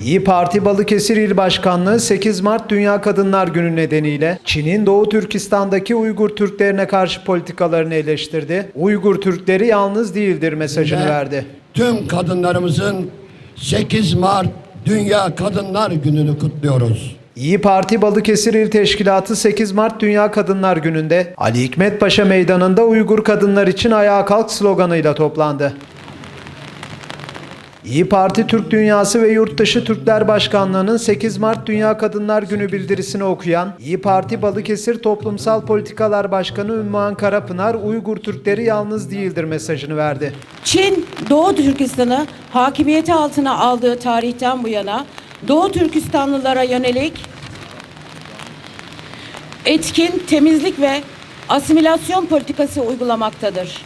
İyi Parti Balıkesir İl Başkanlığı 8 Mart Dünya Kadınlar Günü nedeniyle Çin'in Doğu Türkistan'daki Uygur Türklerine karşı politikalarını eleştirdi. Uygur Türkleri yalnız değildir mesajını Ve verdi. Tüm kadınlarımızın 8 Mart Dünya Kadınlar Günü'nü kutluyoruz. İyi Parti Balıkesir İl Teşkilatı 8 Mart Dünya Kadınlar Günü'nde Ali Hikmet Paşa Meydanı'nda Uygur kadınlar için ayağa kalk sloganıyla toplandı. İyi Parti Türk Dünyası ve Yurtdışı Türkler Başkanlığı'nın 8 Mart Dünya Kadınlar Günü bildirisini okuyan İyi Parti Balıkesir Toplumsal Politikalar Başkanı Ümmühan Karapınar Uygur Türkleri yalnız değildir mesajını verdi. Çin, Doğu Türkistan'ı hakimiyeti altına aldığı tarihten bu yana Doğu Türkistanlılara yönelik etkin temizlik ve asimilasyon politikası uygulamaktadır.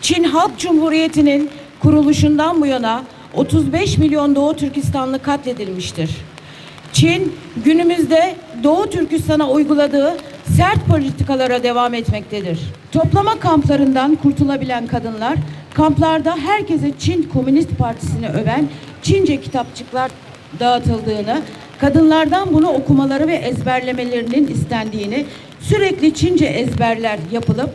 Çin Halk Cumhuriyeti'nin kuruluşundan bu yana 35 milyon Doğu Türkistanlı katledilmiştir. Çin günümüzde Doğu Türkistan'a uyguladığı sert politikalara devam etmektedir. Toplama kamplarından kurtulabilen kadınlar kamplarda herkese Çin Komünist Partisi'ni öven Çince kitapçıklar dağıtıldığını, kadınlardan bunu okumaları ve ezberlemelerinin istendiğini, sürekli Çince ezberler yapılıp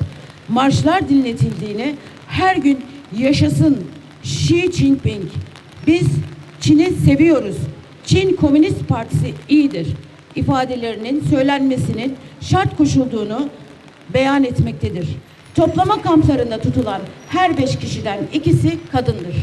marşlar dinletildiğini, her gün yaşasın Xi Jinping, biz Çin'i seviyoruz, Çin Komünist Partisi iyidir ifadelerinin söylenmesinin şart koşulduğunu beyan etmektedir. Toplama kamplarında tutulan her beş kişiden ikisi kadındır.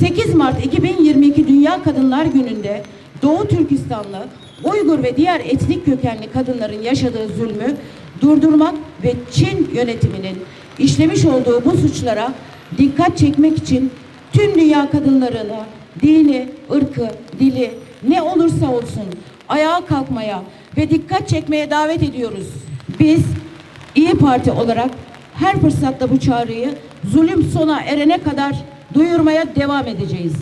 8 Mart 2022 Dünya Kadınlar Günü'nde Doğu Türkistanlı, Uygur ve diğer etnik kökenli kadınların yaşadığı zulmü durdurmak ve Çin yönetiminin işlemiş olduğu bu suçlara dikkat çekmek için tüm dünya kadınlarına dini, ırkı, dili ne olursa olsun ayağa kalkmaya ve dikkat çekmeye davet ediyoruz. Biz İyi Parti olarak her fırsatta bu çağrıyı zulüm sona erene kadar duyurmaya devam edeceğiz.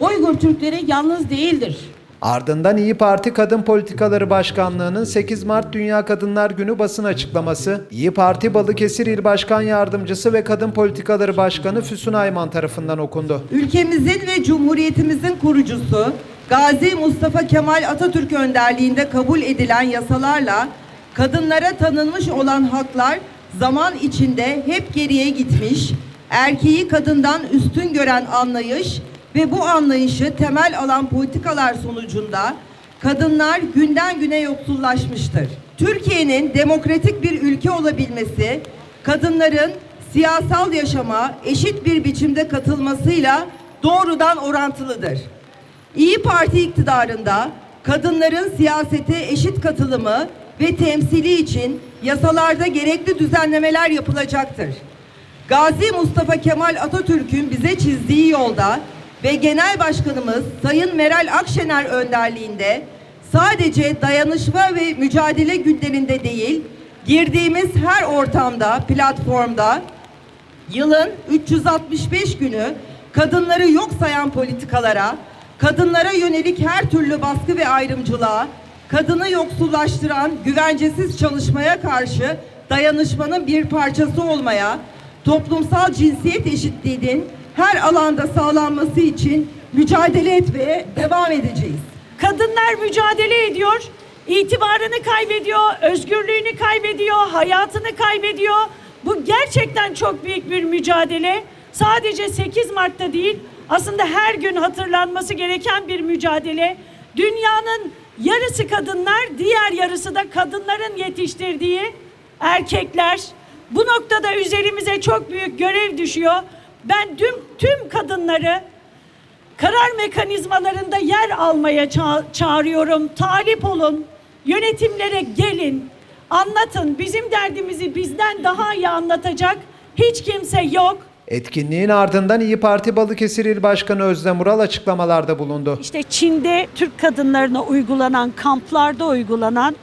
Uygur Türkleri yalnız değildir. Ardından İyi Parti Kadın Politikaları Başkanlığı'nın 8 Mart Dünya Kadınlar Günü basın açıklaması, İyi Parti Balıkesir İl Başkan Yardımcısı ve Kadın Politikaları Başkanı Füsun Ayman tarafından okundu. Ülkemizin ve Cumhuriyetimizin kurucusu Gazi Mustafa Kemal Atatürk önderliğinde kabul edilen yasalarla kadınlara tanınmış olan haklar zaman içinde hep geriye gitmiş, erkeği kadından üstün gören anlayış ve bu anlayışı temel alan politikalar sonucunda kadınlar günden güne yoksullaşmıştır. Türkiye'nin demokratik bir ülke olabilmesi, kadınların siyasal yaşama eşit bir biçimde katılmasıyla doğrudan orantılıdır. İyi Parti iktidarında kadınların siyasete eşit katılımı ve temsili için yasalarda gerekli düzenlemeler yapılacaktır. Gazi Mustafa Kemal Atatürk'ün bize çizdiği yolda ve Genel Başkanımız Sayın Meral Akşener önderliğinde sadece dayanışma ve mücadele günlerinde değil, girdiğimiz her ortamda, platformda yılın 365 günü kadınları yok sayan politikalara, kadınlara yönelik her türlü baskı ve ayrımcılığa, kadını yoksullaştıran güvencesiz çalışmaya karşı dayanışmanın bir parçası olmaya, toplumsal cinsiyet eşitliğinin her alanda sağlanması için mücadele etmeye devam edeceğiz. Kadınlar mücadele ediyor, itibarını kaybediyor, özgürlüğünü kaybediyor, hayatını kaybediyor. Bu gerçekten çok büyük bir mücadele. Sadece 8 Mart'ta değil, aslında her gün hatırlanması gereken bir mücadele. Dünyanın yarısı kadınlar, diğer yarısı da kadınların yetiştirdiği erkekler. Bu noktada üzerimize çok büyük görev düşüyor. Ben tüm, tüm kadınları karar mekanizmalarında yer almaya ça- çağırıyorum. Talip olun, yönetimlere gelin, anlatın. Bizim derdimizi bizden daha iyi anlatacak hiç kimse yok. Etkinliğin ardından İyi Parti Balıkesir İl Başkanı Özlem Ural açıklamalarda bulundu. İşte Çin'de Türk kadınlarına uygulanan, kamplarda uygulanan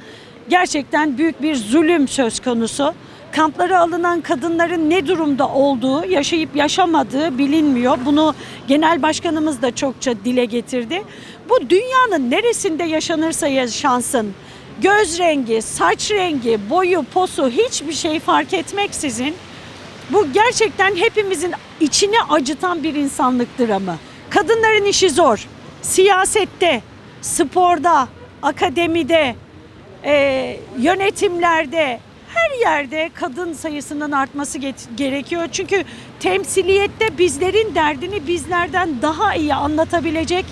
gerçekten büyük bir zulüm söz konusu. Kamplara alınan kadınların ne durumda olduğu, yaşayıp yaşamadığı bilinmiyor. Bunu genel başkanımız da çokça dile getirdi. Bu dünyanın neresinde yaşanırsa yaşansın, göz rengi, saç rengi, boyu, posu hiçbir şey fark etmeksizin bu gerçekten hepimizin içini acıtan bir insanlık dramı. Kadınların işi zor. Siyasette, sporda, akademide, e, yönetimlerde, her yerde kadın sayısının artması gerekiyor. Çünkü temsiliyette bizlerin derdini bizlerden daha iyi anlatabilecek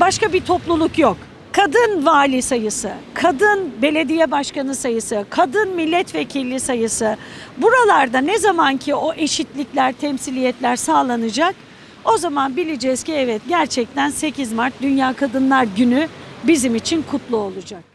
başka bir topluluk yok. Kadın vali sayısı, kadın belediye başkanı sayısı, kadın milletvekili sayısı buralarda ne zaman ki o eşitlikler, temsiliyetler sağlanacak o zaman bileceğiz ki evet gerçekten 8 Mart Dünya Kadınlar Günü bizim için kutlu olacak.